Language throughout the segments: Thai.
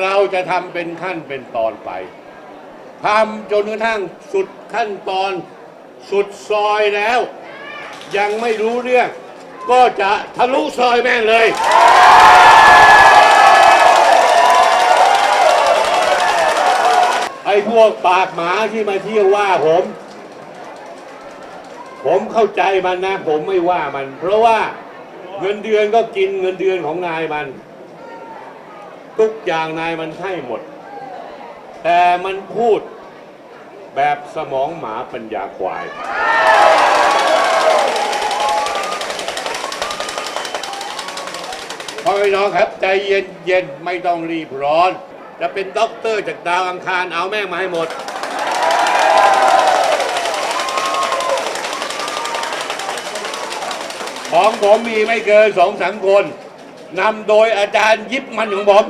เราจะทำเป็นขั้นเป็นตอนไปทำจนกระทั่งสุดขั้นตอนสุดซอยแล้ว ยังไม่รู้เรื่อง ก็จะทะลุซอยแม่งเลย ไอ้พวกปากหมาที่มาเที่ยวว่าผม ผมเข้าใจมันนะ ผมไม่ว่ามัน เพราะว่าเงินเดือนก็กินเงินเดือนของนายมัน ทุกอย่างนายมันให้หมด แต่มันพูดแบบสมองหมาปัญญาควาย พ่อพี่น้องครับใจเย็นเย็นไม่ต้องรีบร้อน จะเป็นด็อกเตอร์จากดาวอังคารเอาแม่งมาให้หมด ของผมมีไม่เกินสองสามคน นำโดยอาจารย์ยิบมันของผม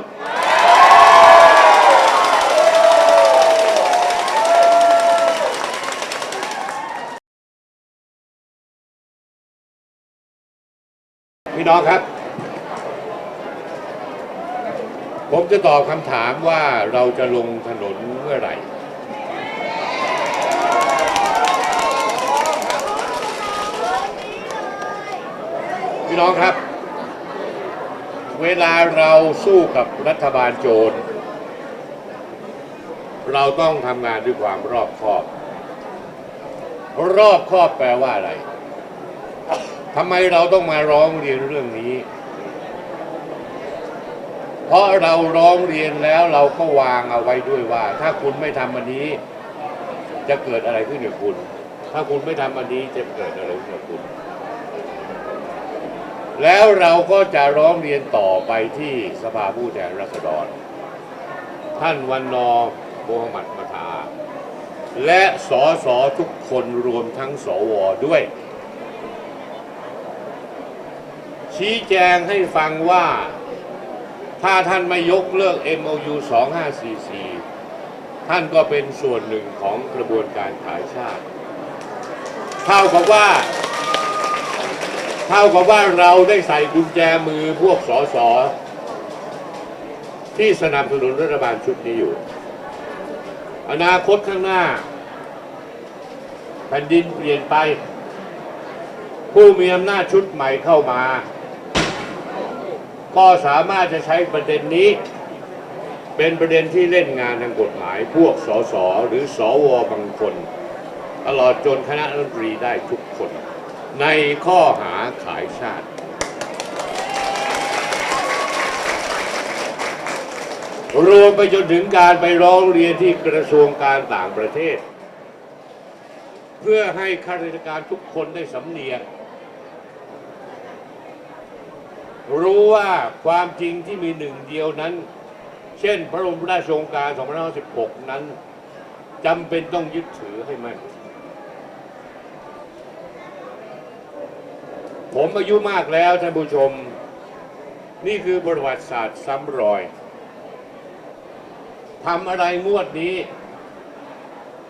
พี่น้องครับ ผมจะตอบคำถามว่าเราจะลงถนนเมื่อไหร่ พี่น้องครับ เวลาเราสู้กับรัฐบาลโจร เราต้องทำงานด้วยความรอบคอบ รอบคอบแปลว่าอะไรทำไมเราต้องมาร้องเรียนเรื่องนี้ เพราะเราร้องเรียนแล้วเราก็วางเอาไว้ด้วยว่า ถ้าคุณไม่ทำอันนี้ จะเกิดอะไรขึ้นกับคุณ ถ้าคุณไม่ทำอันนี้จะเกิดอะไรขึ้นกับคุณ แล้วเราก็จะร้องเรียนต่อไปที่สภาผู้แทนราษฎร ท่านวันนอร์โมฮัมหมัดมาทา และสอสอทุกคนรวมทั้งสวด้วย ชี้แจงให้ฟังว่า ถ้าท่านไม่ยกเลิก MOU 2544 ท่านก็เป็นส่วนหนึ่งของกระบวนการขายชาติ เท่ากับว่า เท่ากับว่าเราได้ใส่กุญแจมือพวกสสที่สนับสนุนรัฐบาลชุดนี้อยู่ อนาคตข้างหน้า แผ่นดินเปลี่ยนไป ผู้มีอำนาจชุดใหม่เข้ามา ก็สามารถจะใช้ประเด็นนี้ เป็นประเด็นที่เล่นงานทางกฎหมาย พวกสสหรือสวบางคน ตลอดจนคณะรัฐมนตรีได้ทุกคน ในข้อหาขายชาติ รวมไปจนถึงการไปร้องเรียนที่กระทรวงการต่างประเทศ เพื่อให้ข้าราชการทุกคนได้สำเนียกรู้ว่าความจริงที่มีหนึ่งเดียวนั้น เช่นพระบรมราชโองการ 2516 นั้นจำเป็นต้องยึดถือให้มั่น ผมอายุมากแล้วท่านผู้ชม นี่คือประวัติศาสตร์ซ้ำรอยทำอะไรงวดนี้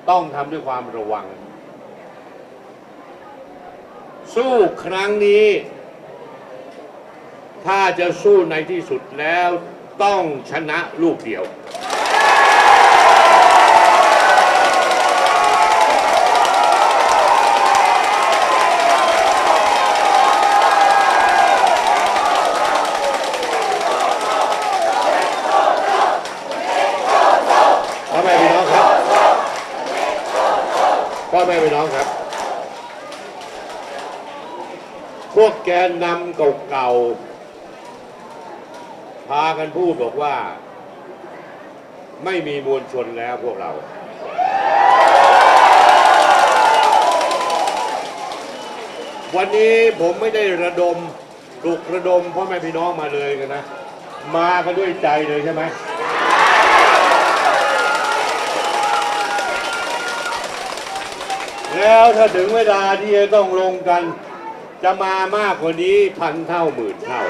ต้องทำด้วยความระวัง สู้ครั้งนี้ ถ้าจะสู้ในที่สุดแล้วต้องชนะลูกเดียว พ่อแม่พี่น้องครับ พ่อแม่พี่น้องครับ พวกแกนนำเก่าๆ พากันพูดบอกว่า ไม่มีมวลชนแล้วพวกเรา วันนี้ผมไม่ได้ระดมปลุกระดมพ่อแม่พี่น้องมาเลยกันนะ มากันด้วยใจเลยใช่ไหมแล้วถ้าถึงเวลาที่จะต้องลงกัน จะมามากกว่านี้พันเท่าหมื่นเท่า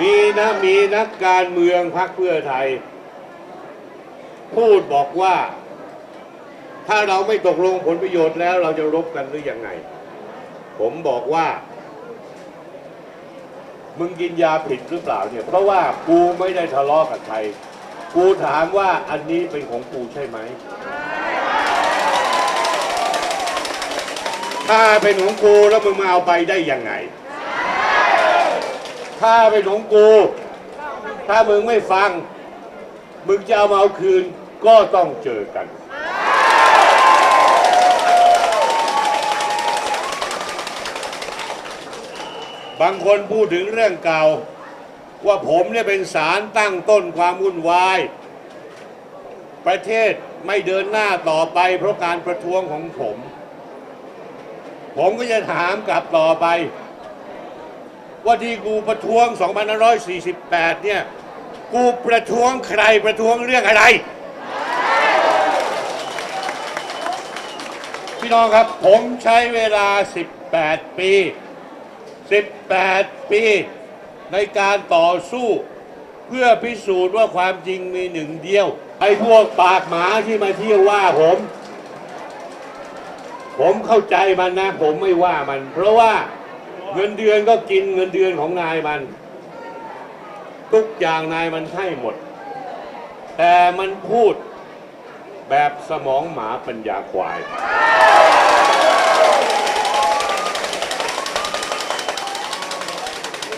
มีนะมีนักการเมืองพรรคเพื่อไทย พูดบอกว่า ถ้าเราไม่ตกลงผลประโยชน์แล้วเราจะรบกันหรือยังไง ผมบอกว่า มึงกินยาผิดหรือเปล่าเนี่ยเพราะว่ากูไม่ได้ทะเลาะกับใคร กูถามว่าอันนี้เป็นของกูใช่ไหม ถ้าเป็นของกูแล้วมึงมาเอาไปได้ยังไง ถ้าเป็นของกู ถ้ามึงไม่ฟัง มึงจะเอามาเอาคืนก็ต้องเจอกัน บางคนพูดถึงเรื่องเก่า ว่าผมเนี่ยเป็นสารตั้งต้นความวุ่นวาย ประเทศไม่เดินหน้าต่อไปเพราะการประท้วงของผม ผมก็จะถามกลับต่อไป ว่าที่กูประท้วง 2548 เนี่ย กูประท้วงใครประท้วงเรื่องอะไร พี่น้องครับผมใช้เวลา 18 ปี 18 ปี ในการต่อสู้เพื่อพิสูจน์ว่าความจริงมีหนึ่งเดียว ไอ้พวกปากหมาที่มาเที่ยวว่าผม ผมเข้าใจมันนะ ผมไม่ว่ามัน เพราะว่าเงินเดือนก็กินเงินเดือนของนายมัน ทุกอย่างนายมันให้หมด แต่มันพูดแบบสมองหมาปัญญาควาย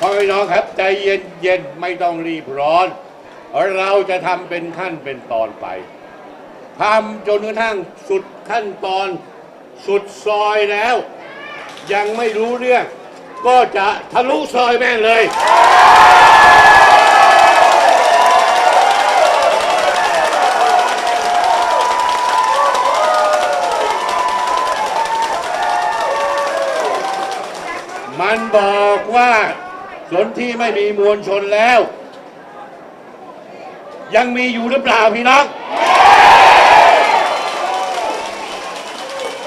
พ่อพี่ น้องครับใจเย็นเย็นๆไม่ต้องรีบร้อน เราจะทำเป็นขั้นเป็นตอนไปทำจนกระทั่งสุดขั้นตอนสุดซอยแล้ว ยังไม่รู้เรื่อง ก็จะทะลุซอยแม่งเลยมันบอก สนที่ไม่มีมวลชนแล้ว ยังมีอยู่หรือเปล่าพี่น้อง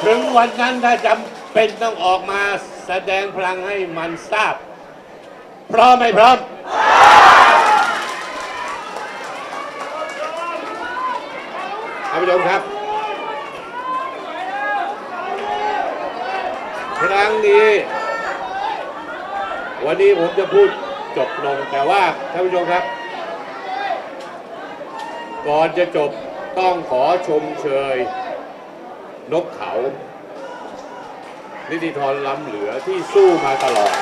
ถึงวันนั้นถ้าจำเป็นต้องออกมาแสดงพลังให้มันทราบ พร้อมไหมพร้อม ท่านผู้ชมครับ ครั้งนี้ วันนี้ผมจะพูดจบลงแต่ว่าท่านผู้ชมครับ ก่อนจะจบต้องขอชมเชย นกเขา นิติธรล้ำเหลือที่สู้มาตลอด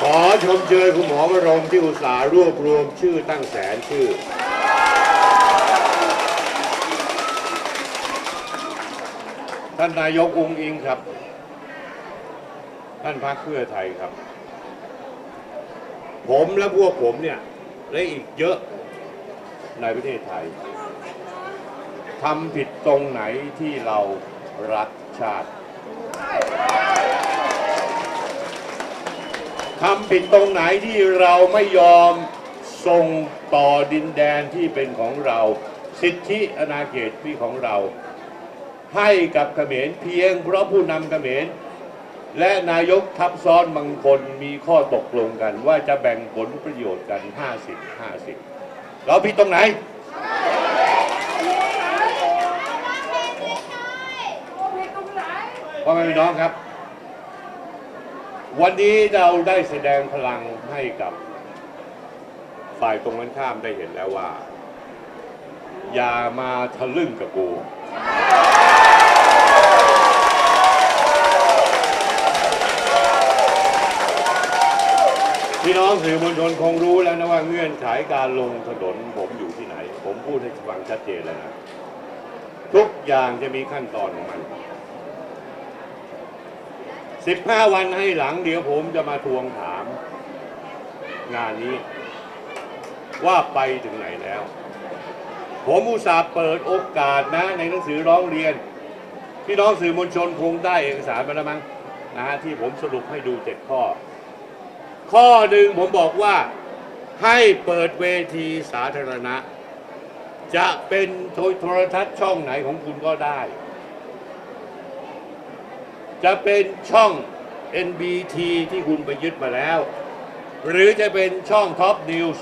ขอชมเชยคุณหมอวรงที่อุตส่าห์รวบรวมชื่อตั้งแสนชื่อ ท่านนายกองค์อิงครับ ท่านพรรคเพื่อไทยครับ ผมและพวกผมเนี่ยและอีกเยอะในประเทศไทยทำผิดตรงไหนที่เรารักชาติทำผิดตรงไหนที่เราไม่ยอมส่งต่อดินแดนที่เป็นของเรา สิทธิอาณาเขตที่ของเรา ให้กับเขมรเพียงเพราะผู้นำเขมรและนายกทับซ้อนบางคนมีข้อตกลงกัน ว่าจะแบ่งผลประโยชน์กัน 50 50 เราผิดตรงไหน พ่อแม่พี่น้องครับ วันนี้เราได้แสดงพลังให้กับฝ่ายตรงกันข้ามได้เห็นแล้วว่า อย่ามาทะลึ่งกับกู พี่น้องสื่อมวลชนคงรู้แล้วนะว่าเงื่อนไขการลงถนนผมอยู่ที่ไหน ผมพูดให้ฟังชัดเจนแล้วนะทุกอย่างจะมีขั้นตอนของมัน15วันให้หลังเดี๋ยวผมจะมาทวงถาม งานนี้ ว่าไปถึงไหนแล้ว ผมอุตส่าห์เปิดโอกาสนะ ในหนังสือร้องเรียน พี่น้องสื่อมวลชนคงได้เอกสารมาแล้วมั้งนะฮะที่ผมสรุปให้ดูเจ็ดข้อ ข้อหนึ่งผมบอกว่าให้เปิดเวทีสาธารณะ จะเป็นโทรทัศน์ช่องไหนของคุณก็ได้ จะเป็นช่อง NBT ที่คุณไปยึดมาแล้ว หรือจะเป็นช่อง Top News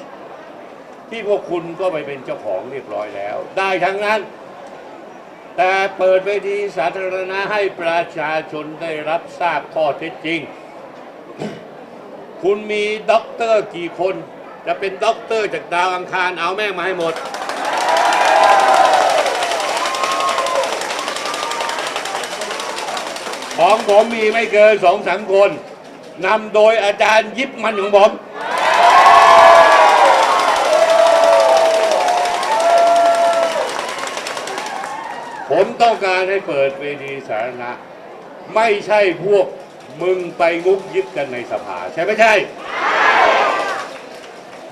ที่พวกคุณก็ไปเป็นเจ้าของเรียบร้อยแล้ว ได้ทั้งนั้น แต่เปิดเวทีสาธารณะให้ประชาชนได้รับทราบข้อเท็จจริง คุณมีด็อกเตอร์กี่คน จะเป็นด็อกเตอร์จากดาวอังคารเอาแม่งมาให้หมด ของผมมีไม่เกินสองสามคนนำโดยอาจารย์ยิบมันของผม ผมต้องการให้เปิดเวทีสาธารณะ ไม่ใช่พวก มึงไปงุบยิบกันในสภา ใช่ไม่ใช่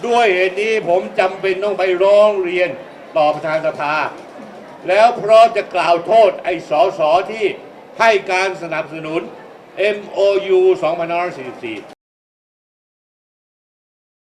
ด้วยเหตุนี้ผมจำเป็นต้องไปร้องเรียนต่อประธานสภา แล้วพร้อมจะกล่าวโทษไอ้สอสอที่ให้การสนับสนุน MOU 2544